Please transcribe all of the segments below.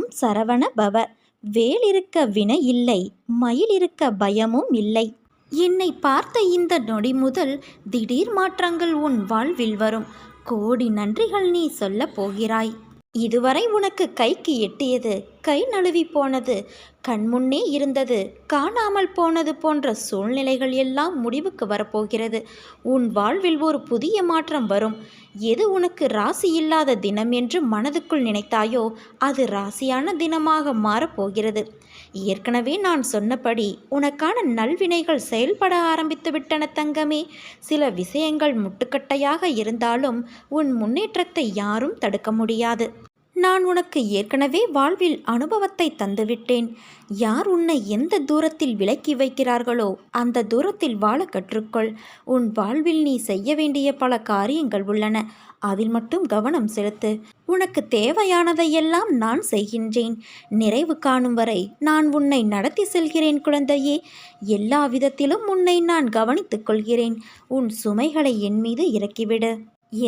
ஓம் சரவண பவ. வேல் இருக்க வினை இல்லை மயில் இருக்க பயமும் இல்லை. என்னை பார்த்த இந்த நொடி முதல் திடீர் மாற்றங்கள் உன் வாழ்வில் வரும். கோடி நன்றிகள் நீ சொல்லப் போகிறாய். இதுவரை உனக்கு கைக்கு எட்டியது கை நழுவி போனது கண்முன்னே இருந்தது காணாமல் போனது போன்ற சூழ்நிலைகள் எல்லாம் முடிவுக்கு வரப்போகிறது. உன் வாழ்வில் ஒரு புதிய மாற்றம் வரும். எது உனக்கு ராசி இல்லாத தினம் என்று மனதுக்குள் நினைத்தாயோ அது ராசியான தினமாக மாறப்போகிறது. ஏற்கனவே நான் சொன்னபடி உனக்கான நல்வினைகள் செயல்பட ஆரம்பித்து விட்டன தங்கமே. சில விஷயங்கள் முட்டுக்கட்டையாக இருந்தாலும் உன் முன்னேற்றத்தை யாரும் தடுக்க முடியாது. நான் உனக்கு ஏற்கனவே வாழ்வில் அனுபவத்தை தந்துவிட்டேன். யார் உன்னை எந்த தூரத்தில் விலக்கி வைக்கிறார்களோ அந்த தூரத்தில் வாழ கற்றுக்கொள். உன் வாழ்வில் நீ செய்ய வேண்டிய பல காரியங்கள் உள்ளன. அதில் மட்டும் கவனம் செலுத்து. உனக்கு தேவையானதையெல்லாம் நான் செய்கின்றேன். நிறைவு காணும் வரை நான் உன்னை நடத்தி செல்கிறேன் குழந்தையே. எல்லா விதத்திலும் உன்னை நான் கவனித்துக் கொள்கிறேன். உன் சுமைகளை என் மீது இறக்கிவிடு.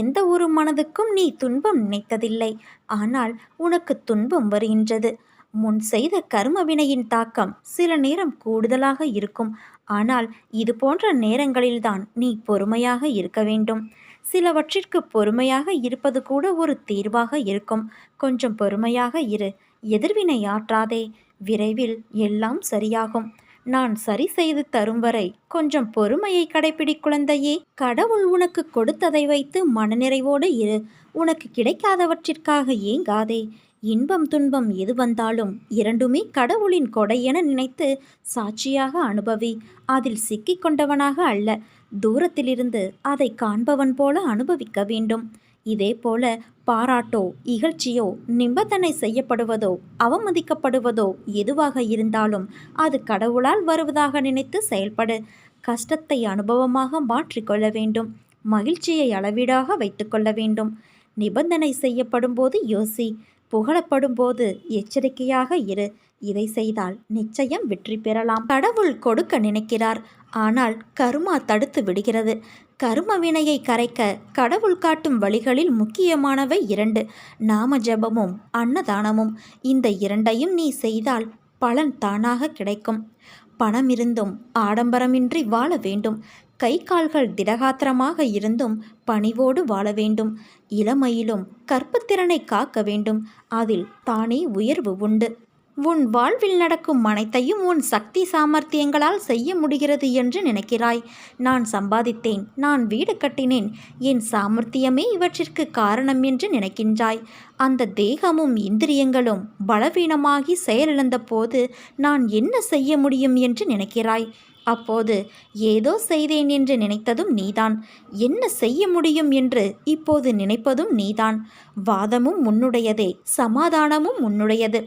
எந்த ஒரு மனதுக்கும் நீ துன்பம் நினைத்ததில்லை. ஆனால் உனக்கு துன்பம் வருகின்றது. முன் செய்த கர்ம வினையின் தாக்கம் சில நேரம் கூடுதலாக இருக்கும். ஆனால் இது போன்ற நேரங்களில்தான் நீ பொறுமையாக இருக்க வேண்டும். சிலவற்றிற்கு பொறுமையாக இருப்பது கூட ஒரு தீர்வாக இருக்கும். கொஞ்சம் பொறுமையாக இரு. எதிர்வினை ஆற்றாதே. விரைவில் எல்லாம் சரியாகும். நான் சரி செய்து தரும் வரை கொஞ்சம் பொறுமையை கடைப்பிடி குழந்தையே. கடவுள் உனக்கு கொடுத்ததை வைத்து மனநிறைவோடு இரு. உனக்கு கிடைக்காதவற்றிற்காக ஏங்காதே. இன்பம் துன்பம் எது வந்தாலும் இரண்டுமே கடவுளின் கொடை என நினைத்து சாட்சியாக அனுபவி. அதில் சிக்கிக் கொண்டவனாக அல்ல. தூரத்திலிருந்து அதை காண்பவன் போல அனுபவிக்க வேண்டும். இதே போல பாராட்டோ இகழ்ச்சியோ நிபந்தனை செய்யப்படுவதோ அவமதிக்கப்படுவதோ எதுவாக இருந்தாலும் அது கடவுளால் வருவதாக நினைத்து செயல்படு. கஷ்டத்தை அனுபவமாக மாற்றிக்கொள்ள வேண்டும். மகிழ்ச்சியை அளவீடாக வைத்துக்கொள்ள வேண்டும். நிபந்தனை செய்யப்படும் போது யோசி. புகழப்படும் போது எச்சரிக்கையாக இரு. இதை செய்தால் நிச்சயம் வெற்றி பெறலாம். கடவுள் கொடுக்க நினைக்கிறார். ஆனால் கருமா தடுத்து விடுகிறது. கரும வினையை கரைக்க கடவுள் காட்டும் வழிகளில் முக்கியமானவை இரண்டு. நாம ஜபமும் அன்னதானமும். இந்த இரண்டையும் நீ செய்தால் பலன் தானாக கிடைக்கும். பணம் இருந்தும் ஆடம்பரமின்றி வாழ வேண்டும். கை கால்கள் திடகாத்திரமாக இருந்தும் பணிவோடு வாழ வேண்டும். இளமையிலும் கற்பத்திறனை காக்க வேண்டும். அதில் தானே உயர்வு உண்டு. உன் வாழ்வில் நடக்கும் அனைத்தையும் உன் சக்தி சாமர்த்தியங்களால் செய்ய முடிகிறது என்று நினைக்கிறாய். நான் சம்பாதித்தேன் நான் வீடு கட்டினேன் என் சாமர்த்தியமே இவற்றிற்கு காரணம் என்று நினைக்கின்றாய். அந்த தேகமும் இந்திரியங்களும் பலவீனமாகி செயலிழந்த போது நான் என்ன செய்ய முடியும் என்று நினைக்கிறாய். அப்போது ஏதோ செய்தேன் என்று நினைத்ததும் நீதான். என்ன செய்ய முடியும் என்று இப்போது நினைப்பதும் நீதான். வாதமும் உன்னுடையதே சமாதானமும் உன்னுடையது.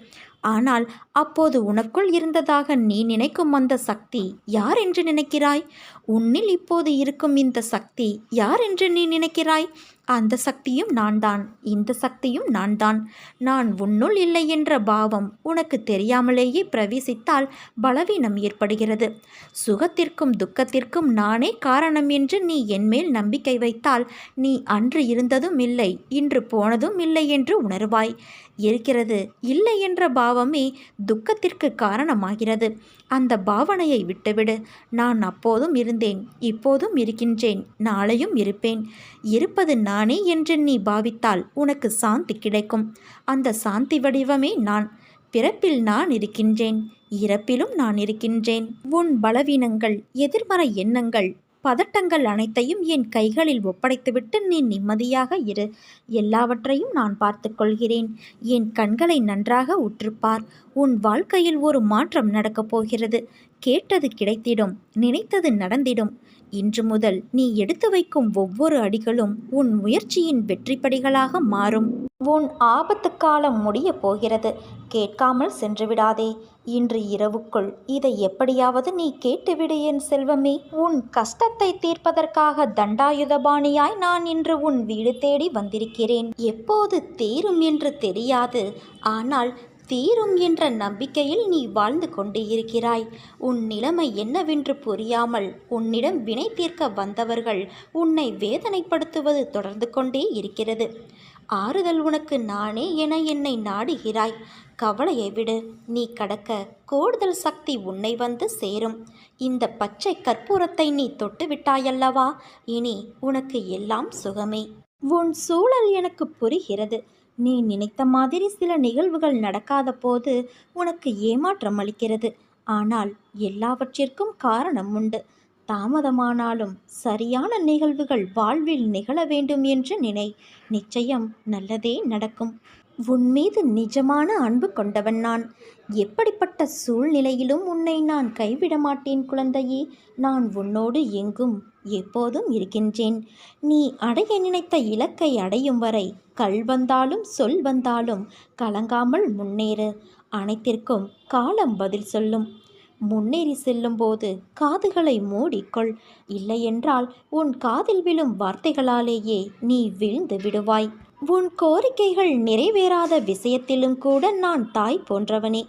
ஆனால் அப்போது உனக்குள் இருந்ததாக நீ நினைக்கும் அந்த சக்தி யார் என்று நினைக்கிறாய்? உன்னில் இப்போது இருக்கும் இந்த சக்தி யார் என்று நீ நினைக்கிறாய்? அந்த சக்தியும் நான் தான் இந்த சக்தியும் நான் தான் நான் உன்னுள் இல்லை என்ற பாவம் உனக்கு தெரியாமலேயே பிரவேசித்தால் பலவீனம் ஏற்படுகிறது. சுகத்திற்கும் துக்கத்திற்கும் நானே காரணம் என்று நீ என்மேல் நம்பிக்கை வைத்தால் நீ அன்று இருந்ததும் இல்லை இன்று போனதும் இல்லை என்று உணர்வாய். இருக்கிறது இல்லை என்ற பாவமே துக்கத்திற்கு காரணமாகிறது. அந்த பாவனையை விட்டுவிடு. நான் அப்போதும் இருந்தேன் இப்போதும் இருக்கின்றேன் நாளையும் இருப்பேன். இருப்பது நானே என்று நீ பாவித்தால் உனக்கு சாந்தி கிடைக்கும். அந்த சாந்தி வடிவமே நான். பிறப்பில் நான் இருக்கின்றேன் இறப்பிலும் நான் இருக்கின்றேன். உன் பலவீனங்கள் எதிர்மறை எண்ணங்கள் பதட்டங்கள் அனைத்தையும் என் கைகளில் ஒப்படைத்துவிட்டு நீ நிம்மதியாக இரு. எல்லாவற்றையும் நான் பார்த்து கொள்கிறேன். என் கண்களை நன்றாக உற்றுப்பார் உன் வாழ்க்கையில் ஒரு மாற்றம் நடக்கப் போகிறது. கேட்டது கிடைத்திடும். நினைத்தது நடந்திடும். இன்று முதல் நீ எடுத்து வைக்கும் ஒவ்வொரு அடிகளும் உன் முயற்சியின் வெற்றிப்படிகளாக மாறும். உன் ஆபத்து காலம் முடிய போகிறது கேட்காமல் சென்று விடாதே இன்று இரவுக்குள் இதை எப்படியாவது நீ கேட்டுவிடு என் செல்வமே. உன் கஷ்டத்தை தீர்ப்பதற்காக தண்டாயுதபாணியாய் நான் இன்று உன் வீடு தேடி வந்திருக்கிறேன். எப்போது தீரும் என்று தெரியாது. ஆனால் தீரும் என்ற நம்பிக்கையில் நீ வாழ்ந்து கொண்டு இருக்கிறாய். உன் நிலைமை என்னவென்று புரியாமல் உன்னிடம் வினை தீர்க்க வந்தவர்கள் உன்னை வேதனைப்படுத்துவது தொடர்ந்து கொண்டே இருக்கிறது. ஆறுதல் உனக்கு நானே என என்னை நாடுகிறாய். கவலையை விடு நீ கடக்க கூடுதல் சக்தி உன்னை வந்து சேரும். இந்த பச்சை கற்பூரத்தை நீ தொட்டு விட்டாயல்லவா இனி உனக்கு எல்லாம் சுகமே. உன் சூழல் எனக்கு புரிகிறது. நீ நினைத்த மாதிரி சில நிகழ்வுகள் நடக்காத போது உனக்கு ஏமாற்றம் அளிக்கிறது. ஆனால் எல்லாவற்றிற்கும் காரணம் உண்டு. தாமதமானாலும் சரியான நிகழ்வுகள் வாழ்வில் நிகழ வேண்டும் என்று நினை. நிச்சயம் நல்லதே நடக்கும். உன் மீது நிஜமான அன்பு கொண்டவன் நான். எப்படிப்பட்ட சூழ்நிலையிலும் உன்னை நான் கைவிட மாட்டேன் குழந்தையே. நான் உன்னோடு எங்கும் எப்போதும் இருக்கின்றேன். நீ அடைய நினைத்த இலக்கை அடையும் வரை கல் வந்தாலும் சொல் வந்தாலும் கலங்காமல் முன்னேறு. அனைத்திற்கும் காலம் பதில் சொல்லும். முன்னேறி செல்லும்போது காதுகளை மூடிக்கொள். இல்லையென்றால் உன் காதில் விழும் வார்த்தைகளாலேயே நீ வீழ்ந்து விடுவாய். உன் கோரிக்கைகள் நிறைவேறாத விஷயத்திலும் கூட நான் தாய் போன்றவனே.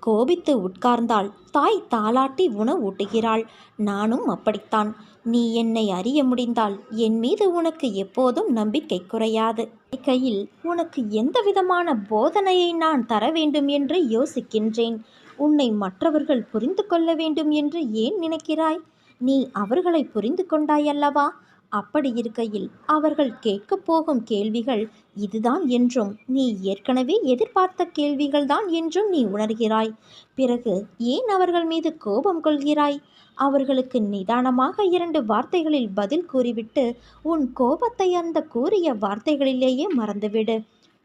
கோபித்து உட்கார்ந்தால் தாய் தாலாட்டி உணவூட்டுகிறாள். நானும் அப்படித்தான். நீ என்னை அறிய முடிந்தால் என் மீது உனக்கு எப்போதும் நம்பிக்கை குறையாது. கையில் உனக்கு எந்த விதமான போதனையை நான் தர வேண்டும் என்று யோசிக்கின்றேன். உன்னை மற்றவர்கள் புரிந்து கொள்ள வேண்டும் என்று ஏன் நினைக்கிறாய்? நீ அவர்களை புரிந்து கொண்டாயல்லவா? அப்படி இருக்கையில் அவர்கள் கேட்கப் போகும் கேள்விகள் இதுதான் என்றும் நீ ஏற்கனவே எதிர்பார்த்த கேள்விகள்தான் என்றும் நீ உணர்கிறாய். பிறகு ஏன் அவர்கள் மீது கோபம் கொள்கிறாய்? அவர்களுக்கு நிதானமாக இரண்டு வார்த்தைகளில் பதில் கூறிவிட்டு உன் கோபத்தை அந்த கூறிய வார்த்தைகளிலேயே மறந்துவிடு.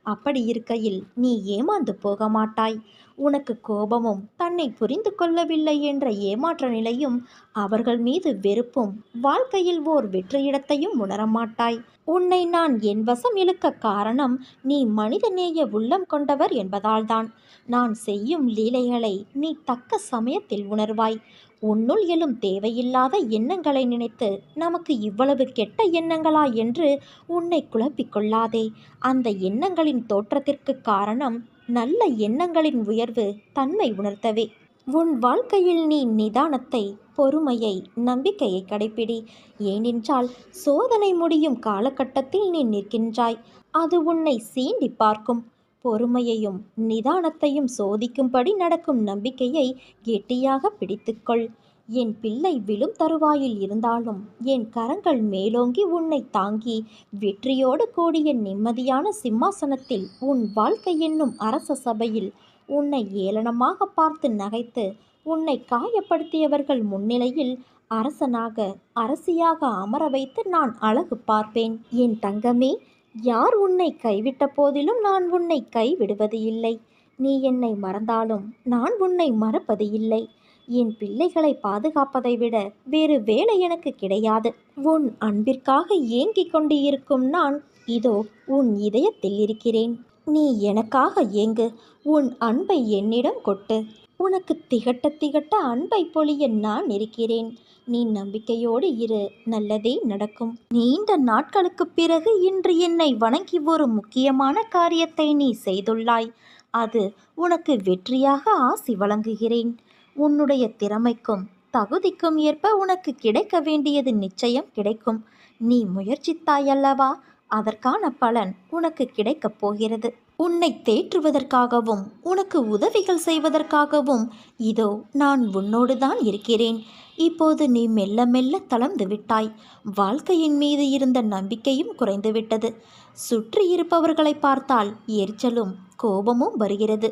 அப்படி இருக்கையில் நீ ஏமாந்து போக மாட்டாய் உனக்கு கோபமும் தன்னை புரிந்து கொள்ளவில்லை என்ற ஏமாற்ற நிலையும் அவர்கள் மீது வெறுப்பும் வாழ்க்கையில் ஓர் வெற்றியிடத்தையும் உணரமாட்டாய். உன்னை நான் என் வசம் இழுக்க காரணம் நீ மனிதநேய உள்ளம் கொண்டவர் என்பதால்தான். நான் செய்யும் லீலைகளை நீ தக்க சமயத்தில் உணர்வாய். உன்னுள் எழும் தேவையில்லாத எண்ணங்களை நினைத்து நமக்கு இவ்வளவு கெட்ட எண்ணங்களா என்று உன்னை குழப்பிக் கொள்ளாதே. அந்த எண்ணங்களின் தோற்றத்திற்கு காரணம் நல்ல எண்ணங்களின் உயர்வு தன்மை உணர்த்தவே. உன் வாழ்க்கையில் நீ நிதானத்தை பொறுமையை நம்பிக்கையை கடைப்பிடி. ஏனென்றால் சோதனை முடியும் காலகட்டத்தில் நீ நிற்கின்றாய். அது உன்னை சீண்டி பார்க்கும். பொறுமையையும் நிதானத்தையும் சோதிக்கும்படி நடக்கும் நம்பிக்கையை கெட்டியாக பிடித்துக்கொள். என் பிள்ளை விழும் தருவாயில் இருந்தாலும் என் கரங்கள் மேலோங்கி உன்னை தாங்கி வெற்றியோடு கூடிய நிம்மதியான சிம்மாசனத்தில் உன் வாழ்க்கை என்னும் அரச சபையில் உன்னை ஏளனமாக பார்த்து நகைத்து உன்னை காயப்படுத்தியவர்கள் முன்னிலையில் அரசனாக அரசியாக அமர வைத்து நான் அழகு பார்ப்பேன். என் தங்கமே யார் உன்னை கைவிட்ட போதிலும் நான் உன்னை கைவிடுவது இல்லை. நீ என்னை மறந்தாலும் நான் உன்னை மறப்பது இல்லை. என் பிள்ளைகளை பாதுகாப்பதை விட வேறு வேலை எனக்கு கிடையாது. உன் அன்பிற்காக ஏங்கிக் கொண்டு இருக்கும் நான் இதோ உன் இதயத்தில் இருக்கிறேன். நீ எனக்காக ஏங்கு உன் அன்பை என்னிடம் கொட்டு. உனக்கு திகட்ட திகட்ட அன்பை பொழிய நான் இருக்கிறேன். நீ நம்பிக்கையோடு இரு நல்லதே நடக்கும். நீண்ட நாட்களுக்கு பிறகு இன்று என்னை வணங்கி ஒரு முக்கியமான காரியத்தை நீ செய்துள்ளாய். அது உனக்கு வெற்றியாக ஆசி வழங்குகிறேன். உன்னுடைய திறமைக்கும் தகுதிக்கும் ஏற்ப உனக்கு கிடைக்க வேண்டியது நிச்சயம் கிடைக்கும். நீ முயற்சித்தாயல்லவா? அதற்கான பலன் உனக்கு கிடைக்கப் போகிறது. உன்னை தேற்றுவதற்காகவும் உனக்கு உதவிகள் செய்வதற்காகவும் இதோ நான் உன்னோடு தான் இருக்கிறேன். இப்போது நீ மெல்ல மெல்ல தளர்ந்து விட்டாய். வாழ்க்கையின் மீது இருந்த நம்பிக்கையும் குறைந்துவிட்டது. சுற்றி இருப்பவர்களை பார்த்தால் எரிச்சலும் கோபமும் வருகிறது.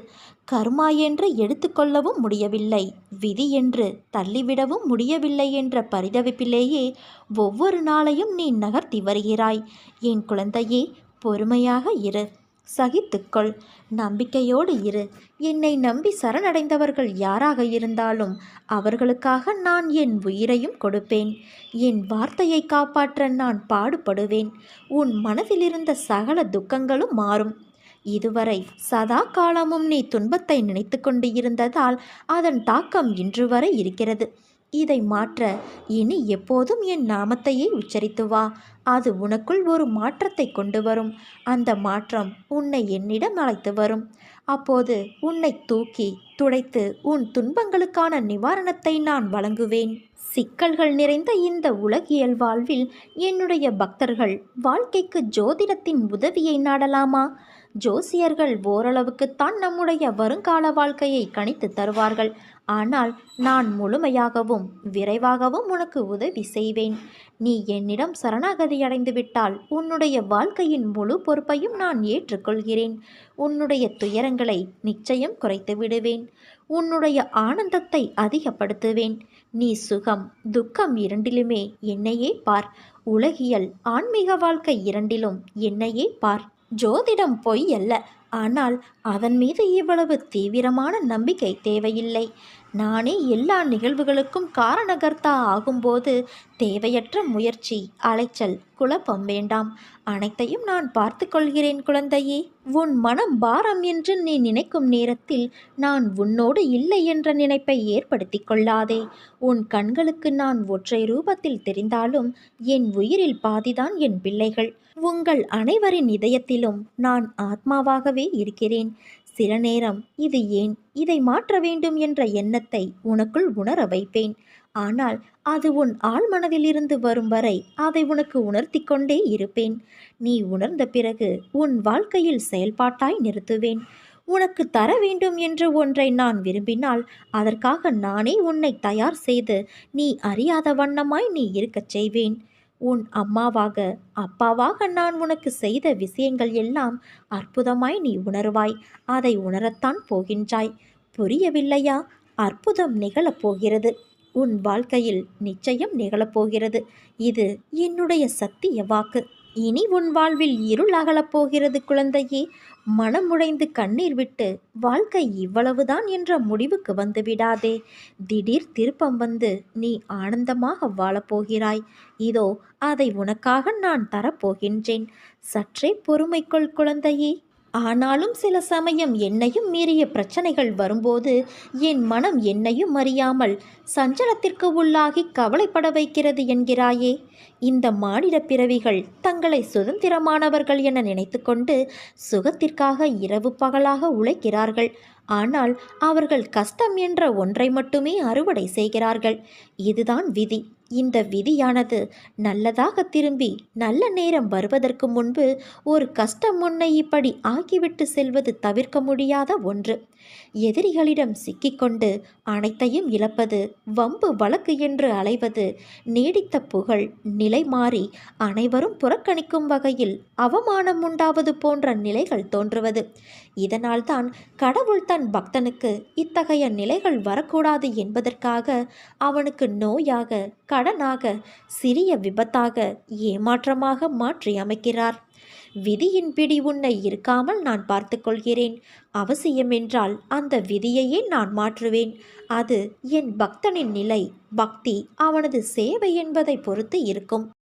கர்மா என்று எடுத்துக்கொள்ளவும் முடியவில்லை. விதி என்று தள்ளிவிடவும் முடியவில்லை என்ற பரிதவிப்பிலேயே ஒவ்வொரு நாளையும் நீ நகர்த்தி வருகிறாய். என் குழந்தையே பொறுமையாக இரு. சகித்துக்கொள். நம்பிக்கையோடு இரு. என்னை நம்பி சரணடைந்தவர்கள் யாராக இருந்தாலும் அவர்களுக்காக நான் என் உயிரையும் கொடுப்பேன். என் வார்த்தையை காப்பாற்ற நான் பாடுபடுவேன். உன் மனதிலிருந்த சகல துக்கங்களும் மாறும். இதுவரை சதா காலமும் நீ துன்பத்தை நினைத்து கொண்டு இருந்ததால் அதன் தாக்கம் இன்று வரை இருக்கிறது. இதை மாற்ற இனி எப்போதும் என் நாமத்தையே உச்சரித்து வா. அது உனக்குள் ஒரு மாற்றத்தை கொண்டு வரும். அந்த மாற்றம் உன்னை என்னிடம் அழைத்து வரும். அப்போது உன்னை தூக்கி துடைத்து உன் துன்பங்களுக்கான நிவாரணத்தை நான் வழங்குவேன். சிக்கல்கள் நிறைந்த இந்த உலகியல் வாழ்வில் என்னுடைய பக்தர்கள் வாழ்க்கைக்கு ஜோதிடத்தின் உதவியை நாடலாமா? ஜோசியர்கள் ஓரளவுக்குத்தான் நம்முடைய வருங்கால வாழ்க்கையை கணித்து தருவார்கள். ஆனால் நான் முழுமையாகவும் விரைவாகவும் உனக்கு உதவி செய்வேன். நீ என்னிடம் சரணாகதி அடைந்து விட்டால் உன்னுடைய வாழ்க்கையின் முழு பொறுப்பையும் நான் ஏற்றுக்கொள்கிறேன். உன்னுடைய துயரங்களை நிச்சயம் குறைத்து விடுவேன். உன்னுடைய ஆனந்தத்தை அதிகப்படுத்துவேன். நீ சுகம் துக்கம் இரண்டிலுமே என்னையே பார். உலகியல் ஆன்மீக வாழ்க்கை இரண்டிலும் என்னையே பார். ஜோதிடம் பொய் அல்ல. ஆனால் அதன் மீது இவ்வளவு தீவிரமான நம்பிக்கை தேவையில்லை. நானே எல்லா நிகழ்வுகளுக்கும் காரணகர்த்தா ஆகும்போது தேவையற்ற முயற்சி அலைச்சல் குழப்பம் வேண்டாம். அனைத்தையும் நான் பார்த்து கொள்கிறேன் குழந்தையே. உன் மனம் பாரம் என்று நீ நினைக்கும் நேரத்தில் நான் உன்னோடு இல்லை என்ற நினைப்பை ஏற்படுத்தி கொள்ளாதே. உன் கண்களுக்கு நான் ஒற்றை ரூபத்தில் தெரிந்தாலும் என் உயிரில் பாதிதான் என் பிள்ளைகள். உங்கள் அனைவரின் இதயத்திலும் நான் ஆத்மாவாகவே இருக்கிறேன். சில நேரம் இது ஏன் இதை மாற்ற வேண்டும் என்ற எண்ணத்தை உனக்குள் உணர வைப்பேன். ஆனால் அது உன் ஆழ்மனதிலிருந்து வரும் வரை அதை உனக்கு உணர்த்தி கொண்டே இருப்பேன். நீ உணர்ந்த பிறகு உன் வாழ்க்கையில் செயல்பாட்டாய் நிறுத்துவேன். உனக்கு தர வேண்டும் என்று ஒன்றை நான் விரும்பினால் அதற்காக நானே உன்னை தயார் செய்து நீ அறியாத வண்ணமாய் நீ இருக்கச் செய்வேன். உன் அம்மாவாக அப்பாவாக நான் உனக்கு செய்த விஷயங்கள் எல்லாம் அற்புதமாய் நீ உணர்வாய். அதை உணரத்தான் போகின்றாய். புரியவில்லையா? அற்புதம் நிகழப்போகிறது உன் வாழ்க்கையில் நிச்சயம் நிகழப்போகிறது இது என்னுடைய சத்திய வாக்கு. இனி உன் வாழ்வில் இருள் அகலப் போகிறது குழந்தையே. மனமுடைந்து கண்ணீர் விட்டு வாழ்க்கை இவ்வளவுதான் என்ற முடிவுக்கு வந்து விடாதே. திடீர் திருப்பம் வந்து நீ ஆனந்தமாக வாழப்போகிறாய் இதோ அதை உனக்காக நான் தரப்போகின்றேன் சற்றே பொறுமைக்கொள் குழந்தையே ஆனாலும் சில சமயம் என்னையும் மீறிய பிரச்சனைகள் வரும்போது என் மனம் என்னையும் அறியாமல் சஞ்சலத்திற்கு உள்ளாகி கவலைப்பட வைக்கிறது என்கிறாயே. இந்த மானிட பிறவிகள் தங்களை சுதந்திரமானவர்கள் என நினைத்துக்கொண்டு சுகத்திற்காக இரவு பகலாக உழைக்கிறார்கள். ஆனால் அவர்கள் கஷ்டம் என்ற ஒன்றை மட்டுமே அறுவடை செய்கிறார்கள். இதுதான் விதி. இந்த விதியானது நல்லதாக திரும்பி நல்ல நேரம் வருவதற்கு முன்பு ஒரு கஷ்டம் முன்னை இப்படி ஆக்கிவிட்டு செல்வது தவிர்க்க முடியாத ஒன்று. எதிரிகளிடம் சிக்கிக்கொண்டு அனைத்தையும் இழப்பது வம்பு வழக்கு என்று அலைவது நீடித்த புகழ் நிலை மாறி அனைவரும் புறக்கணிக்கும் வகையில் அவமானம் உண்டாவது போன்ற நிலைகள் தோன்றுவது. இதனால்தான் கடவுள் தன் பக்தனுக்கு இத்தகைய நிலைகள் வரக்கூடாது என்பதற்காக அவனுக்கு நோயாக கடனாக சிறிய விபத்தாக ஏமாற்றமாக மாற்றி அமைக்கிறார் விதியின் பிடி உன்னை இருக்காமல் நான் பார்த்து கொள்கிறேன் அவசியமென்றால் அந்த விதியையே நான் மாற்றுவேன். அது என் பக்தனின் நிலை. பக்தி அவனது சேவை என்பதை பொறுத்து இருக்கும்.